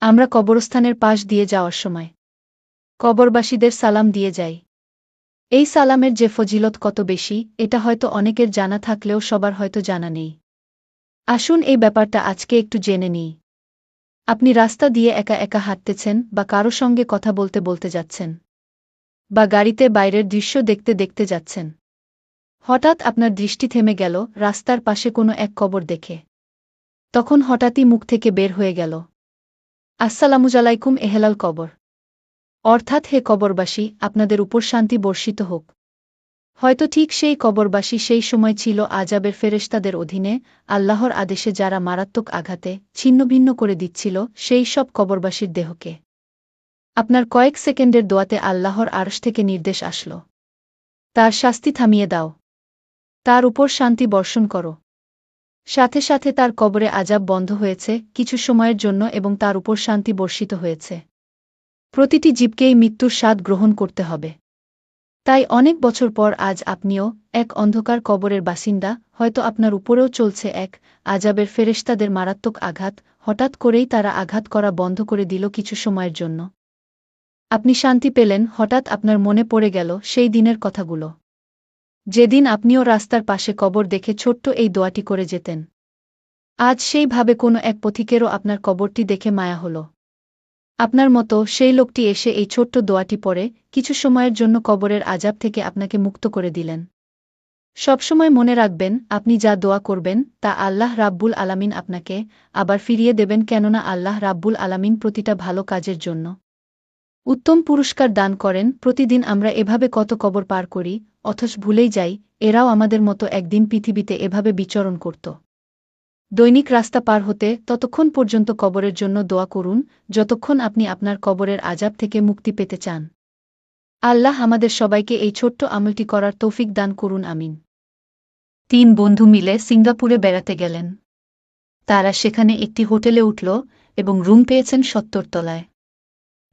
আমরা কবরস্থানের পাশ দিয়ে যাওয়ার সময়। কবরবাসীদের সালাম দিয়ে যাই। এই সালামের যে ফজিলত কত বেশি, এটা হয়তো অনেকের জানা থাকলেও সবার হয়তো জানা নেই। আসুন এই ব্যাপারটা আজকে একটু জেনে নিই। আপনি রাস্তা দিয়ে একা একা হাঁটতেছেন বা কারও সঙ্গে কথা বলতে বলতে যাচ্ছেন। বা গাড়িতে বাইরের দৃশ্য দেখতে দেখতে যাচ্ছেন। হঠাৎ আপনার দৃষ্টি থেমে গেল, রাস্তার পাশে কোনো এক কবর দেখে। তখন হঠাৎই মুখ থেকে বের হয়ে গেল। আসসালামুজালাইকুম এহেলাল কবর। অর্থাৎ হে কবরবাসী, আপনাদের উপর শান্তি বর্ষিত হোক। হয়তো ঠিক সেই কবরবাসী সেই সময় ছিল আজাবের ফেরেশতাদের অধীনে, আল্লাহর আদেশে যারা মারাত্মক আঘাতে ছিন্নভিন্ন করে দিচ্ছিল সেই সব কবরবাসীর দেহকে। আপনার কয়েক সেকেন্ডের দোয়াতে আল্লাহর আরশ থেকে নির্দেশ আসল। তার শাস্তি থামিয়ে দাও। তার উপর শান্তি বর্ষণ করো। সাথে সাথে তার কবরে আজাব বন্ধ হয়েছে কিছু সময়ের জন্য এবং তার উপর শান্তি বর্ষিত হয়েছে। প্রতিটি জীবকেই মৃত্যুর স্বাদ গ্রহণ করতে হবে। তাই অনেক বছর পর আজ আপনিও এক অন্ধকার কবরের বাসিন্দা, হয়তো আপনার উপরেও চলছে এক আজাবের ফেরেশতাদের মারাত্মক আঘাত, হঠাৎ করেই তারা আঘাত করা বন্ধ করে দিল কিছু সময়ের জন্য। আপনি শান্তি পেলেন, হঠাৎ আপনার মনে পড়ে গেল সেই দিনের কথাগুলো। যেদিন আপনিও রাস্তার পাশে কবর দেখে ছোট্ট এই দোয়াটি করে যেতেন। আজ সেইভাবে কোনো এক পথিকেরও আপনার কবরটি দেখে মায়া হল। আপনার মতো সেই লোকটি এসে এই ছোট্ট দোয়াটি পরে কিছু সময়ের জন্য কবরের আজাব থেকে আপনাকে মুক্ত করে দিলেন। সবসময় মনে রাখবেন, আপনি যা দোয়া করবেন, তা আল্লাহ রাব্বুল আলামিন আপনাকে আবার ফিরিয়ে দেবেন কেননা আল্লাহ রাব্বুল আলামিন প্রতিটা ভালো কাজের জন্য। উত্তম পুরস্কার দান করেন, প্রতিদিন আমরা এভাবে কত কবর পার করি অথচ ভুলেই যাই, এরাও আমাদের মতো একদিন পৃথিবীতে এভাবে বিচরণ করত। দৈনিক রাস্তা পার হতে ততক্ষণ পর্যন্ত কবরের জন্য দোয়া করুন, যতক্ষণ আপনি আপনার কবরের আজাব থেকে মুক্তি পেতে চান। আল্লাহ আমাদের সবাইকে এই ছোট্ট আমলটি করার তৌফিক দান করুন, আমিন। তিন বন্ধু মিলে সিঙ্গাপুরে বেড়াতে গেলেন। তারা সেখানে একটি হোটেলে উঠল এবং রুম পেয়েছেন সত্তর তলায়।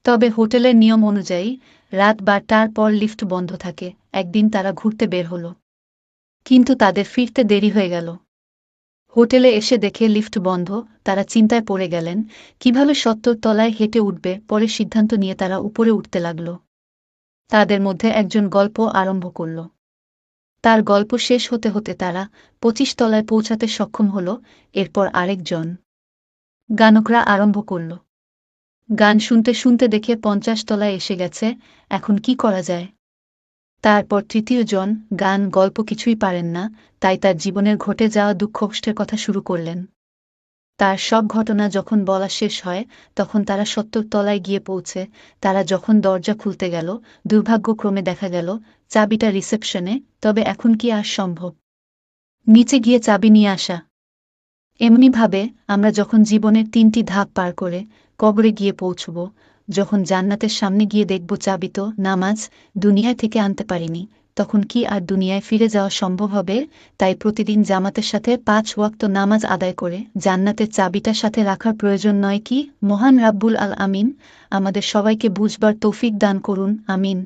তবে হোটেলের নিয়ম অনুযায়ী রাত বারটার পর লিফট বন্ধ থাকে, একদিন তারা ঘুরতে বের হলো। কিন্তু তাদের ফিরতে দেরি হয়ে গেল। হোটেলে এসে দেখে লিফট বন্ধ, তারা চিন্তায় পড়ে গেলেন, কীভাবে সত্তর তলায় হেঁটে উঠবে, পরে সিদ্ধান্ত নিয়ে তারা উপরে উঠতে লাগল। তাদের মধ্যে একজন গল্প আরম্ভ করল। তার গল্প শেষ হতে হতে তারা পঁচিশ তলায় পৌঁছাতে সক্ষম হল, এরপর আরেকজন। গানকরা আরম্ভ করল। গান শুনতে শুনতে দেখে পঞ্চাশ তলায় এসে গেছে, এখন কি করা যায়? তারপর তৃতীয় জন গান, গল্প কিছুই পারেন না, তাই তার জীবনের ঘটে যাওয়া দুঃখ কষ্টের কথা শুরু করলেন। তার সব ঘটনা যখন বলা শেষ হয়, তখন তারা সত্তর তলায় গিয়ে পৌঁছে, তারা যখন দরজা খুলতে গেল, দুর্ভাগ্যক্রমে দেখা গেল, চাবিটা রিসেপশনে, তবে এখন কি আর সম্ভব? নিচে গিয়ে চাবি নিয়ে আসা। এমনিভাবে, আমরা যখন জীবনের তিনটি ধাপ পার করে কবরে গিয়ে পৌঁছব, যখন জান্নাতের সামনে গিয়ে দেখব চাবিত নামাজ দুনিয়া থেকে আনতে পারিনি, তখন কি আর দুনিয়ায় ফিরে যাওয়া সম্ভব হবে? তাই প্রতিদিন জামাতের সাথে পাঁচ ওয়াক্ত নামাজ আদায় করে জান্নাতের চাবিটার সাথে রাখার প্রয়োজন নয় কি? মহান রাব্বুল আল আমিন, আমাদের সবাইকে বুঝবার তৌফিক দান করুন, আমিন।